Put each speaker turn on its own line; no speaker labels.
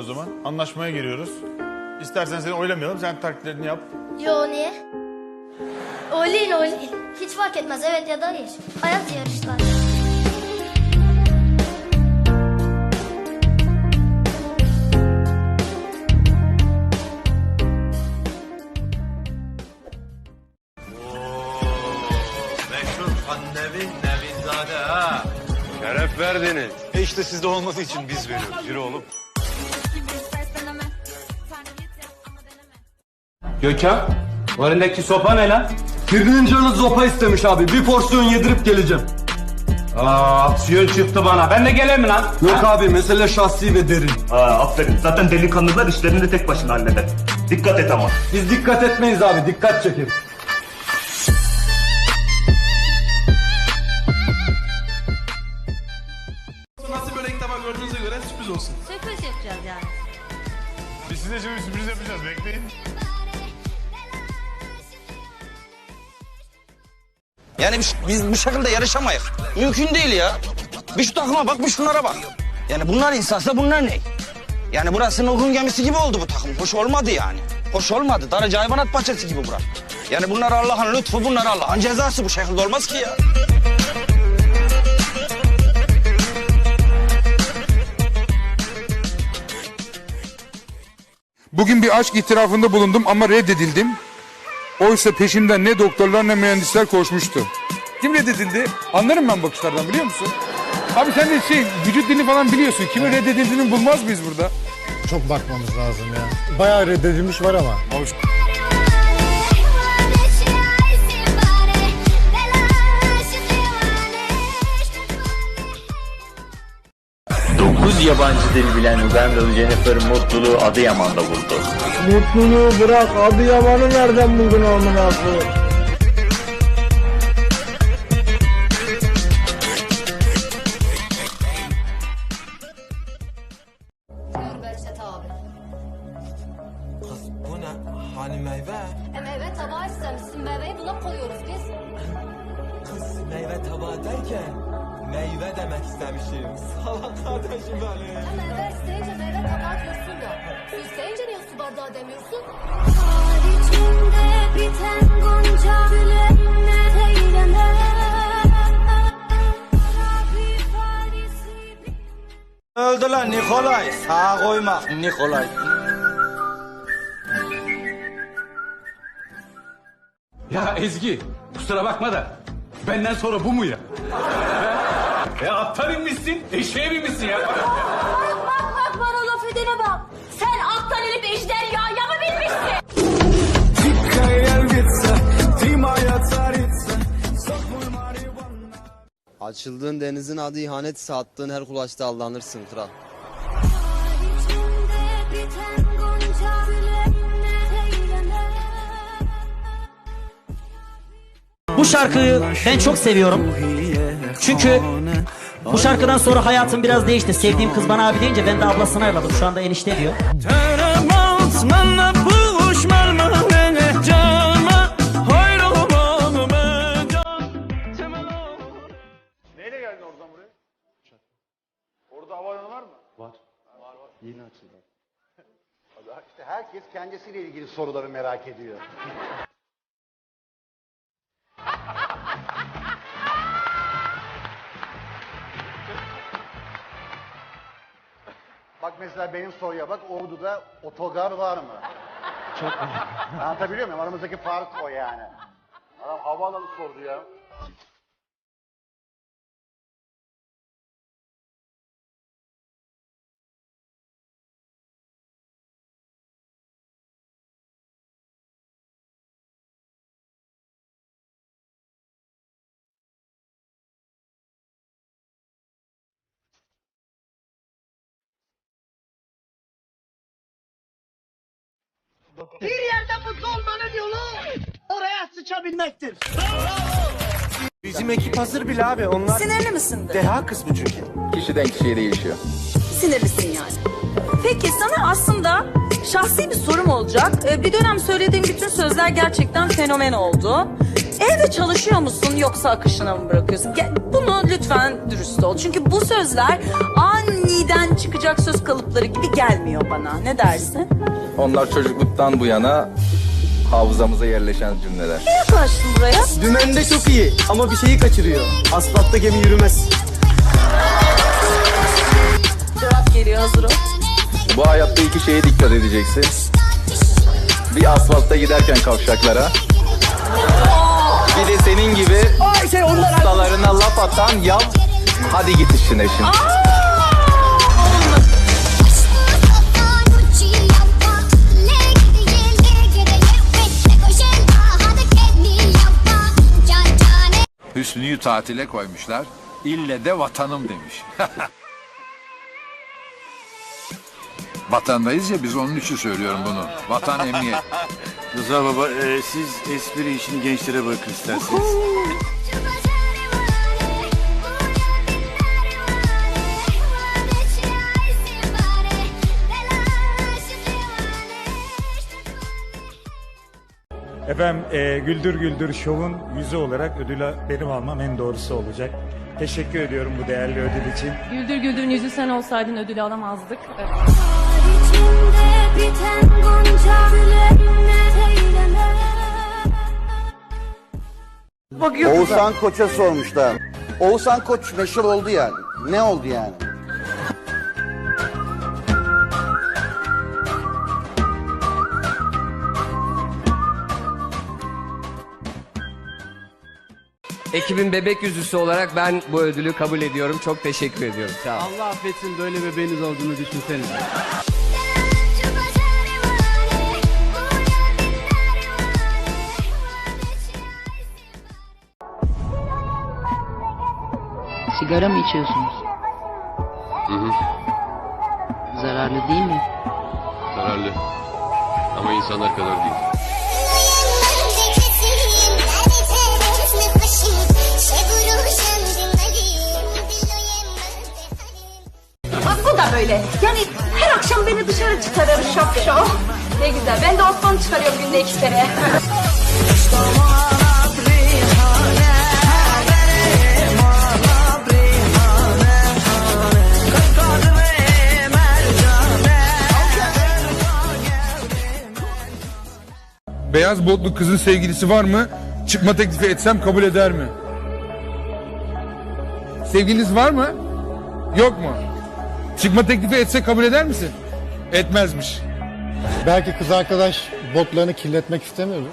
O zaman anlaşmaya giriyoruz. İstersen seni oylamayalım. Sen taklitlerini yap.
Yo niye? Oylayın oylayın. Hiç fark etmez evet ya da hayır. Hayat yarışlar.
Meşhur Kannevi Nevinzade ha.
Şeref verdiniz.
E işte sizde olmadığı için biz veriyoruz. Yürü oğlum.
Gökhan, bu elindeki sopa ne lan?
Birinin canı zopa istemiş abi. Bir porsiyon yedirip geleceğim.
Aa, aksiyon çıktı bana. Ben de geleyim mi lan?
Yok abi mesele şahsi ve derin.
Aa, aferin. Zaten delikanlılar işlerini de tek başına halleder. Dikkat et ama.
Biz dikkat etmeyiz abi. Dikkat çekeriz.
Sürpriz
yapacağız yani.
Biz size şimdi sürpriz yapacağız. Bekleyin.
Yani biz, biz bu şekilde yarışamayız. Mümkün değil ya. Bir şu takıma bak, bir şunlara bak. Yani bunlar insansa bunlar ne? Yani burası Nuh'un gemisi gibi oldu bu takım. Hoş olmadı yani. Hoş olmadı. Darıca hayvanat bahçesi gibi bura. Yani bunlar Allah'ın lütfu, bunlar Allah'ın cezası. Bu şekilde olmaz ki ya.
Bugün bir aşk itirafında bulundum ama reddedildim. Oysa peşimden ne doktorlar ne mühendisler koşmuştu. Kim reddedildi? Anlarım ben bakışlardan biliyor musun? Abi sen de şey vücut dilini falan biliyorsun. Kimin reddedildiğini bulmaz mıyız burada?
Çok bakmamız lazım ya. Bayağı reddedilmiş var ama.
Hoş.
9 yabancı dil bilen Ugandalı Jennifer mutluluğu Adıyaman'da buldu.
Mutluluğu bırak Adıyaman'ı nereden buldun amına koyayım?
Kız bu ne? Hani meyve?
E meyve tabağı istemişsin. Meyveyi buna koyuyoruz biz.
Kız meyve tabağı derken meyve demek istemişim. Salak kardeşim benim.
E meyve isteyince meyve tabağı diyorsun ya. Su isteyince niye su bardağı demiyorsun? biten gonca
Öldü lan Nikolay. Sağa koyma. Nikolay.
Ya Ezgi, kusura bakma da benden sonra bu mu ya? Ya attan inmişsin, eşeğe binmişsin ya.
Bak bak bana laf edene bak. Sen attan inip ejderhaya mı binmişsin?
Açıldığın denizin adı ihanetse attığın her kulaçta aldanırsın kral.
Bu şarkıyı ben çok seviyorum. Çünkü bu şarkıdan sonra hayatım biraz değişti. Sevdiğim kız bana abi deyince ben de ablasına ayırladım. Şu anda enişte diyor.
Neyle geldin oradan buraya? Orada havaalanı var mı?
Yeni açıldı.
İşte herkes kendisiyle ilgili soruları merak ediyor. Bak mesela benim soruya bak Ordu'da otogar var mı? Çok Anlatabiliyor muyum? Aramızdaki fark o yani. Adam havaalanı sordu ya.
Bir yerde mutlu olmanın yolu oraya sıçabilmektir.
Bizim ekip hazır bile abi. Onlar
Sinirli misin?
deha kısmı çünkü.
Kişiden kişiye değişiyor.
Sinirlisin yani. Peki sana aslında şahsi bir sorum olacak. Ee, Bir dönem söylediğim bütün sözler gerçekten fenomen oldu. Evde çalışıyor musun yoksa akışına mı bırakıyorsun? Gel- Bunu lütfen dürüst ol. Çünkü bu sözler dilden çıkacak söz kalıpları gibi gelmiyor bana. Ne dersin?
Onlar çocukluktan bu yana hafızamıza yerleşen cümleler.
Ne yaklaştın buraya?
Dümende çok iyi ama bir şeyi kaçırıyor. Asfaltta gemi yürümez.
Cevap geliyor hazır ol.
Bu hayatta iki şeye dikkat edeceksin. Bir asfaltta giderken kavşaklara. Bir de senin gibi ustalarına laf atan yav. Hadi git işine şimdi.
Hüsnü'yü tatile koymuşlar. İlle de vatanım demiş. Vatandayız ya biz onun için söylüyorum bunu. Vatan emniyet.
Rıza baba e, siz espri işini gençlere bırakın isterseniz.
Efendim e, Güldür Güldür Show'un yüzü olarak ödülü benim almam en doğrusu olacak. Teşekkür ediyorum bu değerli ödül için.
Güldür Güldür'ün yüzü sen olsaydın ödülü alamazdık.
Oğuzhan Koç'a sormuşlar. Oğuzhan Koç meşhur oldu yani. Ne oldu yani?
Ekibin bebek yüzüsü olarak ben bu ödülü kabul ediyorum. Çok teşekkür ediyorum. Sağ olun.
Allah affetsin böyle bebeğiniz olduğunu düşünsenize.
Sigara mı içiyorsunuz? Zararlı değil mi?
Zararlı. Ama insanlar kadar değil.
Böyle. Yani her akşam beni dışarı çıkarır şap şap. Ne güzel. Ben de Osman çıkarıyorum günde iki kere.
Beyaz botlu kızın sevgilisi var mı? Çıkma teklifi etsem kabul eder mi? Sevgiliniz var mı? Yok mu? Çıkma teklifi etse kabul eder misin? Etmezmiş.
Belki kız arkadaş botlarını kirletmek istemiyordu.